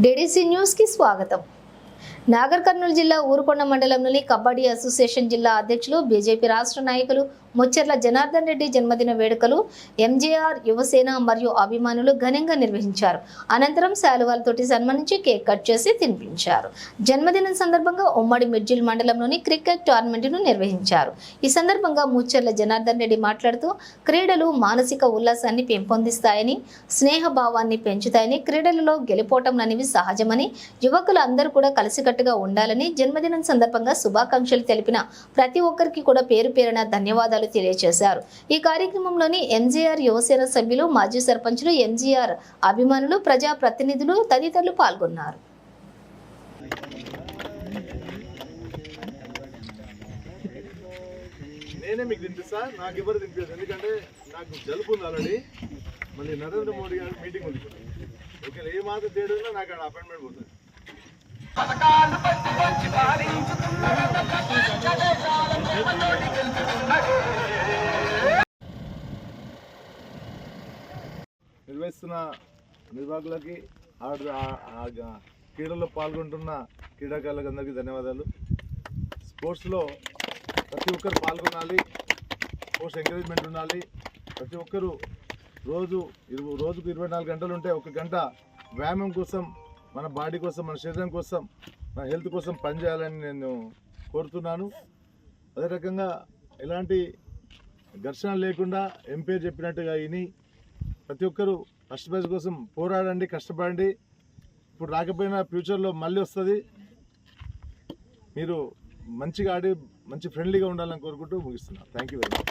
DDC న్యూస్కి స్వాగతం. నాగర్ కర్నూలు జిల్లా ఊరుకొండ మండలంలోని కబడ్డీ అసోసియేషన్ జిల్లా అధ్యక్షులు బీజేపీ రాష్ట్ర నాయకులు ముచ్చర్ల జనార్దన్ రెడ్డి జన్మదిన వేడుకలు ఎంజేఆర్ యువసేన మరియు అభిమానులు ఘనంగా నిర్వహించారు. అనంతరం శాలువాలతోటి సన్మానించి కేక్ కట్ చేసి తినిపించారు. జన్మదినం సందర్భంగా ఉమ్మడి మిర్జిల్ మండలంలోని క్రికెట్ టోర్నమెంట్ను నిర్వహించారు. ఈ సందర్భంగా ముచ్చర్ల జనార్దన్ రెడ్డి మాట్లాడుతూ క్రీడలు మానసిక ఉల్లాసాన్ని పెంపొందిస్తాయని స్నేహభావాన్ని పెంచుతాయని క్రీడలలో గెలుపోవటం అనేవి సహజమని యువకులు అందరూ కూడా కలిసికట్టుగా ఉండాలని జన్మదినం సందర్భంగా శుభాకాంక్షలు తెలిపిన ప్రతి ఒక్కరికి కూడా పేరు పేరున ధన్యవాదాలు విషయాలు తెలియజేశారు. ఈ కార్యక్రమంలోని ఎంజీఆర్ యువసేన సభ్యులు మాజీ సర్పంచులు ఎంజీఆర్ అభిమానులు ప్రజా ప్రతినిధులు తదితరులు పాల్గొన్నారు. నేనే మీకు తినిపిస్తా నాకు ఎవరు తినిపించదు ఎందుకంటే నాకు జలుపు ఉంది ఆల్రెడీ. మళ్ళీ నరేంద్ర మోడీ గారి మీటింగ్ ఉంది. ఓకే ఏ మాత్రం తేడా ఉన్నా నాకు అక్కడ అపాయింట్మెంట్ పోతుంది. నిర్వహిస్తున్న నిర్వాహకులకి ఆ- క్రీడల్లో పాల్గొంటున్న క్రీడాకారులకు అందరికీ ధన్యవాదాలు. స్పోర్ట్స్లో ప్రతి ఒక్కరు పాల్గొనాలి స్పోర్ట్స్ ఎంకరేజ్మెంట్ ఉండాలి. ప్రతి ఒక్కరు రోజు ఇరవై రోజుకు ఇరవై నాలుగు గంటలు ఉంటే ఒక గంట వ్యాయామం కోసం మన బాడీ కోసం మన శరీరం కోసం మన హెల్త్ కోసం పనిచేయాలని నేను కోరుతున్నాను. అదే రకంగా ఎలాంటి ఘర్షణ లేకుండా ఎంపీ చెప్పినట్టుగా విని ప్రతి ఒక్కరూ ఫస్ట్ ప్రైజ్ కోసం పోరాడండి కష్టపడండి. ఇప్పుడు రాకపోయినా ఫ్యూచర్లో మళ్ళీ వస్తుంది. మీరు మంచిగా ఆడి మంచి ఫ్రెండ్లీగా ఉండాలని కోరుకుంటూ ముగిస్తున్నా. Thank you very much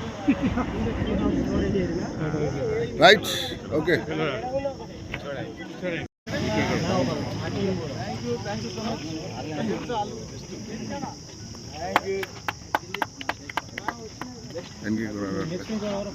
right okay thank you కూడా